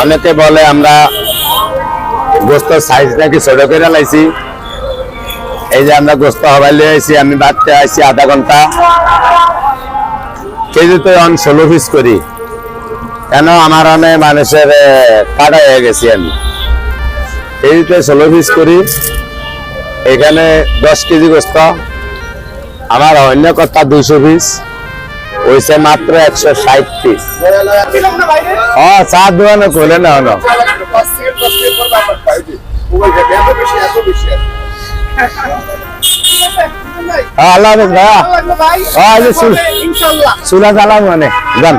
অনেকে বলে আমরা গোস্ত সাইজ নাকি ছোট করে লাইছি। এই যে আমরা গোস্ত হবাই লিয়ে আইছি, আমি বাড়তে আইছি আধা ঘণ্টা। কেজিতে অন ষোলো পিস করি। কেন? আমার অনেক মানুষের কাটা হয়ে গেছি আমি। কেজিতে ষোলো পিস করি। এখানে দশ কেজি গোস্ত। আমার অন্য কথা দুইশো পিস হয়েছে মাত্র একশো ষাট পিস ও চা দোকানে করলে না। হলো আল্লাহ ভাই সুলা জ্বালাম চুলা চালাম মানে যান।